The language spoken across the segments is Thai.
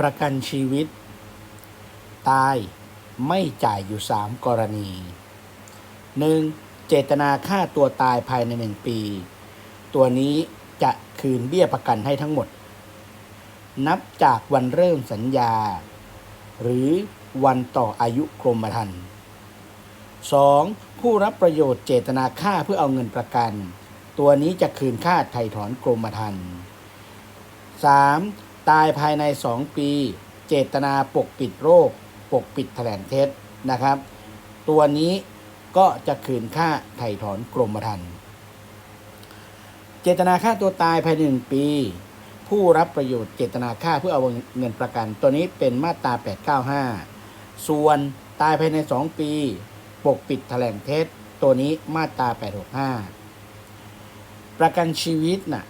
ประกันชีวิต ตายไม่จ่ายอยู่ 3 กรณี 1. เจตนาฆ่าตัวตายภายใน 1 ปี ตัวนี้จะคืนเบี้ยประกันให้ทั้งหมด นับจากวันเริ่มสัญญา หรือวันต่ออายุกรมธรรม์ 2. ผู้รับประโยชน์เจตนาฆ่าเพื่อเอาเงินประกัน ตัวนี้จะคืนค่าไถ่ถอนกรมธรรม์ 3. ตายภายใน 2 ปี เจตนาปกปิดโรค ปกปิดแถลงเท็จนะครับ ตัวนี้ก็จะคืนค่าไถ่ถอนกรมธรรม์เจตนาฆ่าตัวตายภายในหนึ่งปี ผู้รับประโยชน์เจตนาฆ่าเพื่อเอาเงินประกัน ตัวนี้เป็นมาตรา 895 ส่วนตายภายใน 2 ปี ปกปิดแถลงเท็จ ตัวนี้มาตรา 865 ประกันชีวิตนะ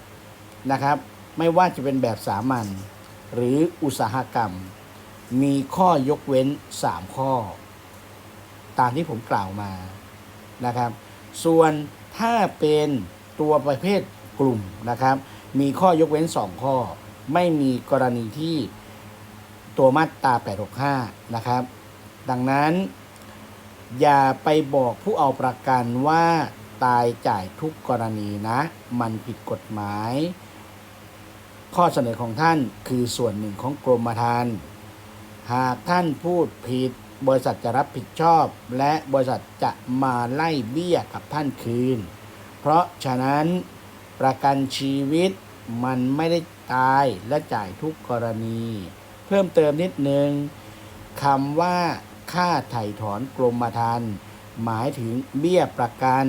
นะครับ ไม่ว่าจะเป็นแบบสามัญหรืออุตสาหกรรม มีข้อยกเว้น 3 ข้อ ตามที่ผมกล่าวมานะครับ ส่วนถ้าเป็นตัวประเภทกลุ่มนะครับ มีข้อยกเว้น 2 ข้อ ไม่มีกรณีที่ตัวมาตรา865 นะครับ ดังนั้น อย่าไปบอกผู้เอาประกันว่าตายจ่ายทุกกรณีนะ มันผิดกฎหมาย ข้อเสนอของท่านคือส่วนหนึ่งของกรมธรรม์หากท่านพูดผิด บริษัทจะรับผิดชอบ และบริษัทจะมาไล่เบี้ยกับท่านคืน เพราะฉะนั้นประกันชีวิตมันไม่ได้ตายและจ่ายทุกกรณี เพิ่มเติมนิดนึงคำว่า ค่าไถ่ถอนกรมธรรม์หมายถึงเบี้ยประกัน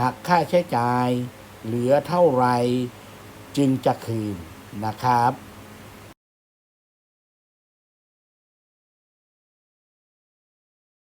หากค่าใช้จ่าย เหลือเท่าไหรจึงจะคืน นะครับ